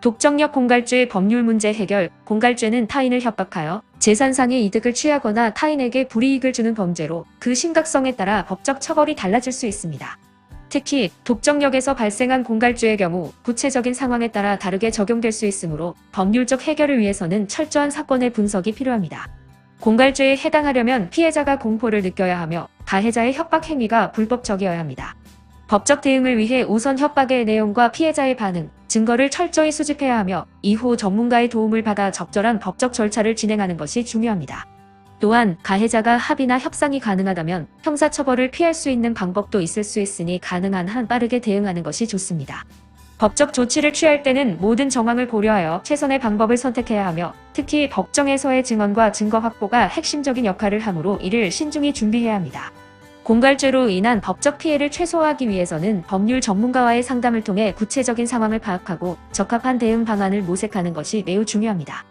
독점력 공갈죄 법률 문제 해결 공갈죄는 타인을 협박하여 재산상의 이득을 취하거나 타인에게 불이익을 주는 범죄로 그 심각성에 따라 법적 처벌이 달라질 수 있습니다. 특히 독점력에서 발생한 공갈죄의 경우 구체적인 상황에 따라 다르게 적용될 수 있으므로 법률적 해결을 위해서는 철저한 사건의 분석이 필요합니다. 공갈죄에 해당하려면 피해자가 공포를 느껴야 하며 가해자의 협박 행위가 불법적이어야 합니다. 법적 대응을 위해 우선 협박의 내용과 피해자의 반응, 증거를 철저히 수집해야 하며 이후 전문가의 도움을 받아 적절한 법적 절차를 진행하는 것이 중요합니다. 또한 가해자가 합의나 협상이 가능하다면 형사처벌을 피할 수 있는 방법도 있을 수 있으니 가능한 한 빠르게 대응하는 것이 좋습니다. 법적 조치를 취할 때는 모든 정황을 고려하여 최선의 방법을 선택해야 하며 특히 법정에서의 증언과 증거 확보가 핵심적인 역할을 하므로 이를 신중히 준비해야 합니다. 공갈죄로 인한 법적 피해를 최소화하기 위해서는 법률 전문가와의 상담을 통해 구체적인 상황을 파악하고 적합한 대응 방안을 모색하는 것이 매우 중요합니다.